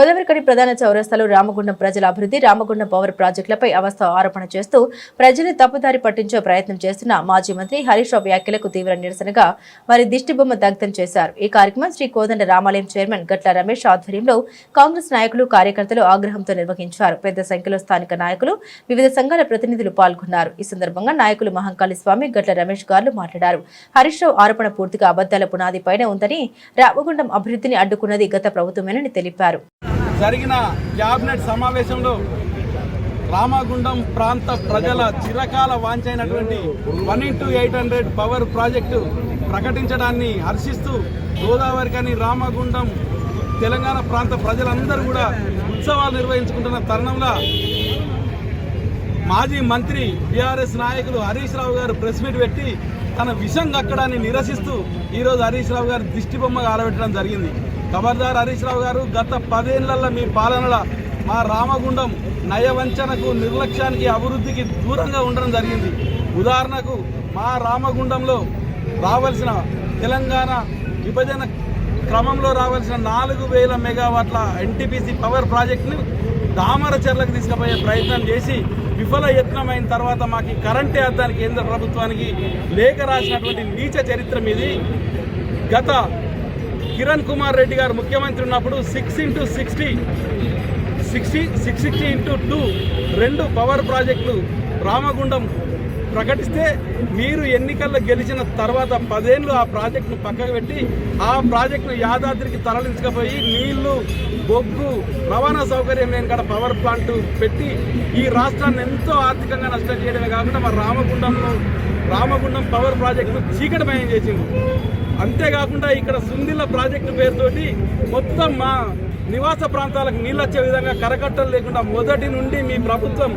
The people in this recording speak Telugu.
గోదావరికని ప్రధాన చౌరస్తాలో రామగుండం ప్రజల అభివృద్ధి రామగుండం పవర్ ప్రాజెక్టులపై అవస్థ ఆరోపణ చేస్తూ ప్రజలు తప్పుదారి పట్టించే ప్రయత్నం చేస్తున్న మాజీ మంత్రి హరీష్ రావు వ్యాఖ్యలకు తీవ్ర నిరసనగా వారి దిష్టిబొమ్మ దగ్ధం చేశారు. ఈ కార్యక్రమం శ్రీ కోదండ రామాలయం చైర్మన్ గట్ల రమేష్ ఆధ్వర్యంలో కాంగ్రెస్ నాయకులు కార్యకర్తలు ఆగ్రహంతో నిర్వహించారు. పెద్ద సంఖ్యలో స్థానిక నాయకులు వివిధ సంఘాల ప్రతినిధులు పాల్గొన్నారు. ఈ సందర్భంగా నాయకులు మహంకాళి స్వామి గట్ల రమేష్ గారు మాట్లాడారు. హరీష్ రావు ఆరోపణ పూర్తిగా అబద్దాల పునాదిపైనే ఉందని రామగుండం అభివృద్ధిని అడ్డుకున్నది గత ప్రభుత్వమేనని తెలిపారు. జరిగిన క్యాబినెట్ సమావేశంలో రామగుండం ప్రాంత ప్రజల చిరకాల వాంచైనటువంటి one into eight hundred power project ప్రకటించడాన్ని హర్షిస్తూ గోదావరి కానీ రామగుండం తెలంగాణ ప్రాంత ప్రజలందరూ కూడా ఉత్సవాలు నిర్వహించుకుంటున్న తరుణంలో మాజీ మంత్రి బీఆర్ఎస్ నాయకులు హరీష్ రావు గారు ప్రెస్ మీట్ పెట్టి తన విషం కక్కడాన్ని నిరసిస్తూ ఈరోజు హరీష్ రావు గారు దిష్టి బొమ్మగా ఆలబెట్టడం జరిగింది. ఖబర్దార్ హరీష్ రావు గారు గత పదేళ్ళలో మీ పాలనలో మా రామగుండం నయవంచనకు నిర్లక్ష్యానికి అభివృద్ధికి దూరంగా ఉండడం జరిగింది. ఉదాహరణకు మా రామగుండంలో రావాల్సిన తెలంగాణ విభజన క్రమంలో రావాల్సిన నాలుగు వేల మెగావాట్ల ఎన్టీపీసీ పవర్ ప్రాజెక్టును దామర చెర్లకు తీసుకుపోయే ప్రయత్నం చేసి విఫల యత్నమైన తర్వాత మాకు కరెంట్ కరెంటే అద్దానికి కేంద్ర ప్రభుత్వానికి లేఖ రాసినటువంటి నీచ చరిత్ర మీది. గత కిరణ్ కుమార్ రెడ్డి గారు ముఖ్యమంత్రి ఉన్నప్పుడు six into sixty sixty six sixty into two రెండు పవర్ ప్రాజెక్టులు రామగుండం ప్రకటిస్తే మీరు ఎన్నికల్లో గెలిచిన తర్వాత పదేళ్ళు ఆ ప్రాజెక్టును పక్కకు పెట్టి ఆ ప్రాజెక్టును యాదాద్రికి తరలించకపోయి నీళ్ళు బొగ్గు రవాణా సౌకర్యం లేని కాడ పవర్ ప్లాంట్ పెట్టి ఈ రాష్ట్రాన్ని ఎంతో ఆర్థికంగా నష్టం చేయడమే కాకుండా మా రామగుండంలో రామగుండం పవర్ ప్రాజెక్టును చీకటిమయం చేసింది. అంతేకాకుండా ఇక్కడ సుందిల్ల ప్రాజెక్టు పేరుతోటి మొత్తం మా నివాస ప్రాంతాలకు నీళ్ళు వచ్చే విధంగా కరకట్టలు లేకుండా మొదటి నుండి మీ ప్రభుత్వం